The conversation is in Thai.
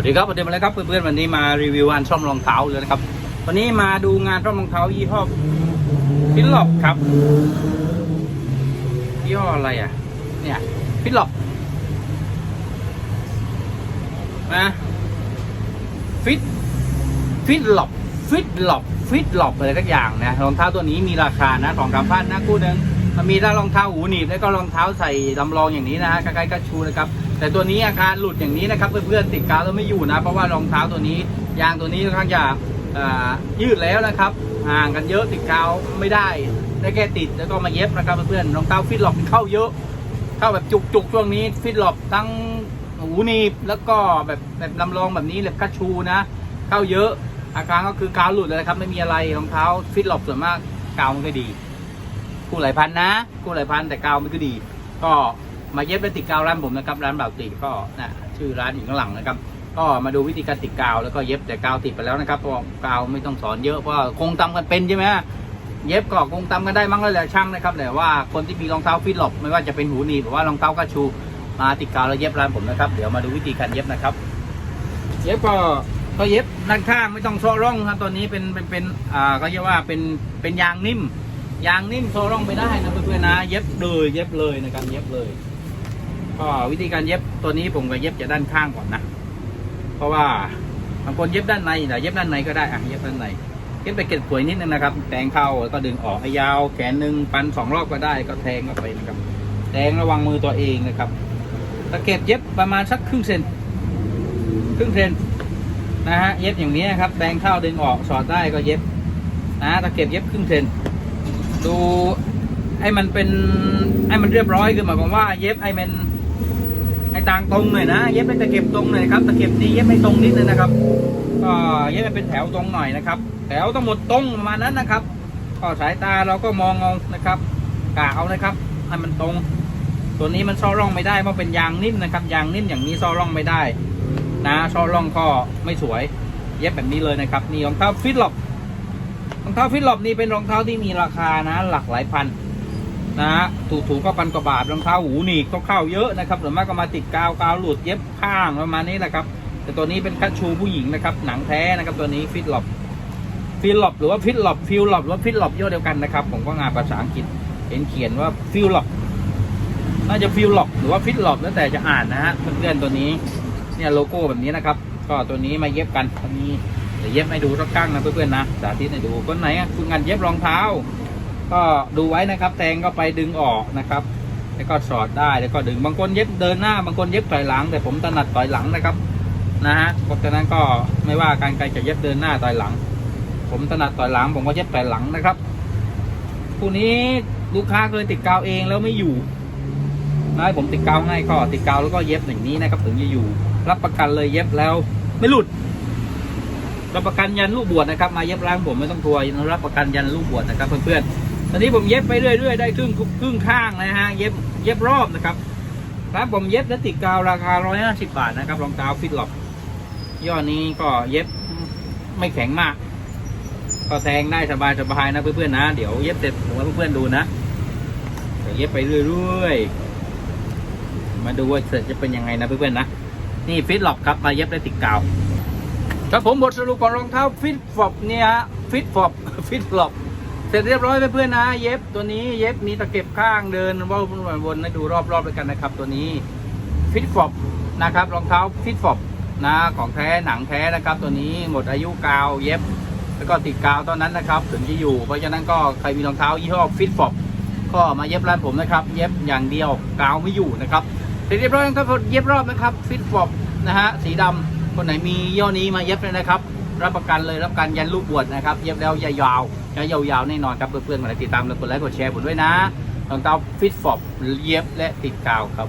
วัสดีครับวันนี้มาแล้วครับเพื่อนๆวันนี้มารีวิวงานซ่อมรองเท้าเลยนะครับ วันนี้มาดูงานซ่อมรองเท้ายี่ห้อฟิลล็อปครับยี่ห้ออะไรอะ เนี่ยฟิลล็อปนะฟิตฟิตล็อปฟิตล็อปฟิตล็อปอะไรสักอย่างนะรองเท้าตัวนี้มีราคานะสองสามพันนะคู่หนึ่งมันมีทั้งรองเท้าหูหนีบแล้วก็รองเท้าใส่ลำลองอย่างนี้นะฮะใกล้ๆกระชูนะครับ แต่ตัวนี้อาการหลุดอย่างนี้นะครับเพื่อนๆติดกาวแล้วไม่อยู่นะ เพราะว่ารองเท้าตัวนี้ ยางตัวนี้ค่อนข้างจะอ่ายืดแล้วนะครับห่างกันเยอะติดกาวไม่ได้ได้แค่ติดแล้วก็มาเย็บนะครับเพื่อนๆรองเท้าฟิตหลอกเข้าเยอะ เข้าแบบจุกๆช่วงนี้ฟิตหลอกทั้งหูหนีบแล้วก็แบบแบบลำลองแบบนี้แบบกระชูนะ เข้าเยอะอาการก็คือกาวหลุดเลยครับ ไม่มีอะไรรองเท้าฟิตหลอกส่วนมากกาวมันก็ดีกูหลายพันนะกูหลายพันแต่กาวมันก็ดี ก็ มาเย็บและติดกาวร้านผมนะครับ ร้านเบาวติก็นะชื่อร้านอยู่ข้างหลังนะครับ ก็มาดูวิธีการติดกาวแล้วก็เย็บแต่กาวติดไปแล้วนะครับเพราะกาวไม่ต้องสอนเยอะเพราะคงตำกันเป็นใช่ไหมเย็บก็คงตำกันได้มั้งแล้วแหละช่างนะครับแต่ว่าคนที่มีรองเท้าฟิตหลบไม่ว่าจะเป็นหูหนีบหรือว่ารองเท้ากระชูมาติดกาวแล้วเย็บร้านผมนะครับ เดี๋ยวมาดูวิธีการเย็บนะครับ เย็บก็ก็เย็บด้านข้างไม่ต้องโซ่ร่องครับตัวนี้เป็นเป็นเป็นอ่าก็เรียกว่าเป็นเป็นยางนิ่มยางนิ่มโซ่ร่องไปได้นะเพื่อนๆนะ เย็บเลยเย็บเลยนะครับเย็บเลย ก็วิธีการเย็บตัวนี้ผมก็เย็บจากด้านข้างก่อนนะ เพราะว่าบางคนเย็บด้านในแต่เย็บด้านในก็ได้อะเย็บด้านในเย็บไปเก็บป่วยนิดนึงนะครับ แทงเข้าแล้วก็ดึงออกให้ยาว แขนหนึ่งปันสองรอบก็ได้ก็แทงเข้าไปนะครับ แทงระวังมือตัวเองนะครับตะเก็บเย็บประมาณสักครึ่งเซนครึ่งเซนนะฮะเย็บอย่างนี้ครับแทงเข้าดึงออกสอดได้ก็เย็บนะตะเก็บเย็บครึ่งเซนดูให้มันเป็นให้มันเรียบร้อยคือหมายความว่าเย็บให้มัน ให้ต่างตรงหน่อยนะ เย็บให้ตะเข็บตรงหน่อยครับ ตะเข็บนี้เย็บให้ตรงนิดนึงนะครับ ก็เย็บให้เป็นแถวตรงหน่อยนะครับ แถวทั้งหมดตรงประมาณนั้นนะครับ ก็สายตาเราก็มองเอานะครับกะเอานะครับให้มันตรง ตัวนี้มันซ่อร่องไม่ได้เพราะเป็นยางนิ่มนะครับ ยางนิ่มอย่างนี้ซ่อร่องไม่ได้ นะซ่อร่องก็ไม่สวย เย็บแบบนี้เลยนะครับ นี่รองเท้าฟิตหลบรองเท้าฟิตหลบนี่เป็นรองเท้าที่มีราคานะ หลักหลายพัน นะฮะถูถูก็พันกว่าบาทรองเท้าหูหนีบก็เข้าเยอะนะครับส่วนมากก็มาติดกาวกาวหลุดเย็บข้างประมาณนี้แหละครับ แต่ตัวนี้เป็นคัชชูผู้หญิงนะครับ หนังแท้นะครับ ตัวนี้ฟิตหลบฟิลหลบหรือว่าฟิตหลบฟิลหลบหรือว่าฟิตหลบย่อเดียวกันนะครับ ผมก็งานภาษาอังกฤษเห็นเขียนว่าฟิลหลบน่าจะฟิลหลบหรือว่าฟิตหลบแล้วแต่จะอ่านนะฮะเพื่อนๆตัวนี้เนี่ยโลโก้แบบนี้นะครับ ก็ตัวนี้มาเย็บกันตัวนี้เดี๋ยวเย็บให้ดูสักกั้งนะเพื่อนๆนะสาธิตให้ดูคนไหนคุณงานเย็บรองเท้า ก็ดูไว้นะครับแทงก็ไปดึงออกนะครับแล้วก็สอดได้แล้วก็ดึงบางคนเย็บเดินหน้าบางคนเย็บถอยหลัง แต่ผมถนัดถอยหลังนะครับนะฮะเพราะฉะนั้นก็ไม่ว่าการใครจะเย็บเดินหน้าถอยหลัง ผมถนัดถอยหลัง ผมก็เย็บถอยหลังนะครับคู่นี้ลูกค้าเคยติดกาวเองแล้วไม่อยู่นะให้ผมติดกาวให้ก็ติดกาวแล้วก็เย็บอย่างนี้นะครับ ถึงจะอยู่ รับประกันเลยเย็บแล้ว ไม่หลุดรับประกันยันลูกบวชนะครับ มาเย็บร้านผมไม่ต้องกลัวรับประกันยันลูกบวชนะครับเพื่อนๆ ตอนนี้ผมเย็บไปเรื่อยๆได้ครึ่งครึ่งข้างนะฮะเย็บเย็บรอบนะครับคร้านผมเย็บและติดกาวราคา 150 บาทนะครับรองเท้าฟิตหลอกย่อนี้ก็เย็บไม่แข็งมาก ก็แทงได้สบายๆนะเพื่อนๆนะ เดี๋ยวเย็บเสร็จผมให้เพื่อนๆดูนะเดี๋ยวเย็บไปเรื่อยๆมาดูว่าเสร็จจะเป็นยังไงนะเพื่อนๆนะนี่ฟิตหลอกครับมาเย็บและติดกาวครับผมบทสรุปของรองเท้าฟิตฟอบเนี่ยฟิตฟอบฟิตฟลอป เสร็จเรียบร้อยเพื่อนๆนะ เย็บตัวนี้เย็บมีตะเก็บข้างเดินวนวนๆให้ดูรอบๆด้วยกันนะครับ ตัวนี้ฟิตฟอบนะครับรองเท้าฟิตฟอบนะของแท้หนังแท้นะครับ ตัวนี้หมดอายุกาวเย็บ แล้วก็ติดกาวตอนนั้นนะครับ ถึงจะอยู่ เพราะฉะนั้นก็ใครมีรองเท้ายี่ห้อฟิตฟอบก็มาเย็บร้านผมนะครับ เย็บอย่างเดียวกาวไม่อยู่นะครับเสร็จเรียบร้อยแล้วครับเย็บรอบนะครับฟิตฟอบนะฮะสีดำคนไหนมีย่อนี้มาเย็บเลยนะครับ รับประกันเลยรับประกันยันลูกบวชนะครับ เย็บแล้วยาว ๆจะยาวๆแน่นอนครับเพื่อนๆมาติดตามและกดไลค์กดแชร์ผมด้วยนะรองเท้าฟิตฟอบเย็บและติดกาวครับ